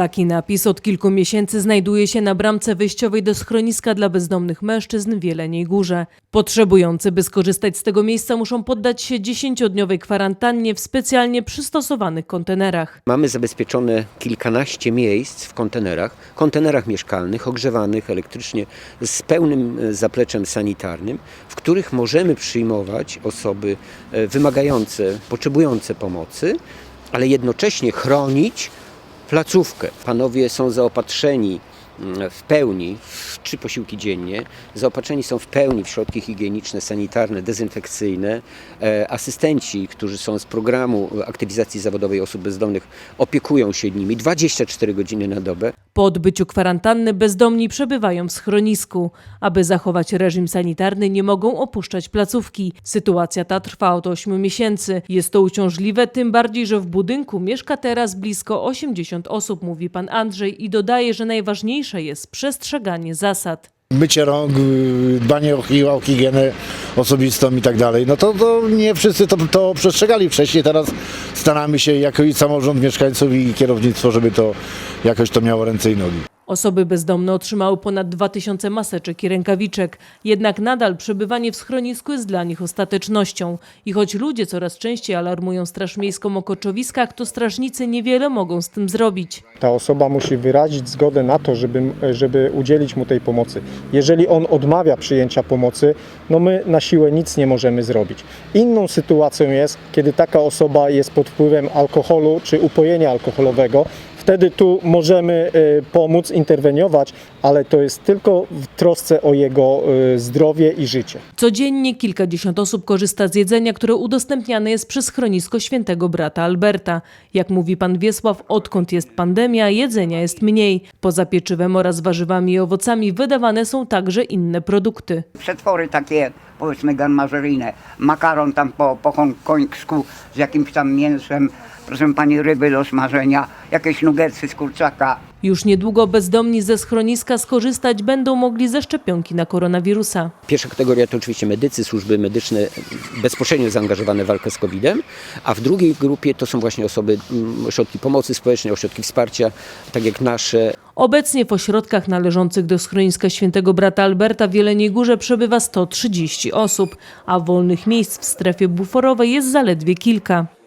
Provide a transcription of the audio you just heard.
Taki napis od kilku miesięcy znajduje się na bramce wyjściowej do schroniska dla bezdomnych mężczyzn w Jeleniej Górze. Potrzebujący, by skorzystać z tego miejsca, muszą poddać się 10-dniowej kwarantannie w specjalnie przystosowanych kontenerach. Mamy zabezpieczone kilkanaście miejsc w kontenerach, kontenerach mieszkalnych, ogrzewanych elektrycznie, z pełnym e, zapleczem sanitarnym, w których możemy przyjmować osoby e, wymagające, potrzebujące pomocy, ale jednocześnie chronić placówkę. Panowie są zaopatrzeni mm, w pełni trzy posiłki dziennie, zaopatrzeni są w pełni w środki higieniczne, sanitarne, dezynfekcyjne. E, Asystenci, którzy są z programu aktywizacji zawodowej osób bezdomnych, opiekują się nimi 24 godziny na dobę. Po odbyciu kwarantanny bezdomni przebywają w schronisku. Aby zachować reżim sanitarny, nie mogą opuszczać placówki. Sytuacja ta trwa od 8 miesięcy. Jest to uciążliwe, tym bardziej, że w budynku mieszka teraz blisko 80 osób, mówi pan Andrzej i dodaje, że najważniejsze jest przestrzeganie zasad. mycie rąk, y, dbanie o, hi- o higienę osobistą i tak dalej, no to, to nie wszyscy to, to przestrzegali wcześniej, teraz staramy się jako i samorząd mieszkańców i kierownictwo, żeby to jakoś to miało ręce i nogi. Osoby bezdomne otrzymały ponad 2000 maseczek i rękawiczek. Jednak nadal przebywanie w schronisku jest dla nich ostatecznością. I choć ludzie coraz częściej alarmują Straż Miejską o koczowiskach, to strażnicy niewiele mogą z tym zrobić. ta osoba musi wyrazić zgodę na to, żeby, żeby udzielić mu tej pomocy. Jeżeli on odmawia przyjęcia pomocy, no my na siłę nic nie możemy zrobić. Inną sytuacją jest, kiedy taka osoba jest pod wpływem alkoholu czy upojenia alkoholowego. Wtedy tu możemy y, pomóc, interweniować, ale to jest tylko w trosce o jego y, zdrowie i życie. Codziennie kilkadziesiąt osób korzysta z jedzenia, które udostępniane jest przez schronisko świętego brata Alberta. Jak mówi pan Wiesław, odkąd jest pandemia, jedzenia jest mniej. Poza pieczywem oraz warzywami i owocami wydawane są także inne produkty. przetwory takie, powiedzmy garmażeryjne, makaron tam po, po hongkońsku z jakimś tam mięsem, proszę pani, ryby do smażenia, jakieś nuggetsy z kurczaka, Już niedługo bezdomni ze schroniska skorzystać będą mogli ze szczepionki na koronawirusa. Pierwsza kategoria to oczywiście medycy, służby medyczne bezpośrednio zaangażowane w walkę z COVID-em, a w drugiej grupie to są właśnie osoby, mm, ośrodki pomocy społecznej, ośrodki wsparcia, tak jak nasze, Obecnie w ośrodkach należących do schroniska świętego brata Alberta w Jeleniej Górze przebywa 130 osób, a wolnych miejsc w strefie buforowej jest zaledwie kilka.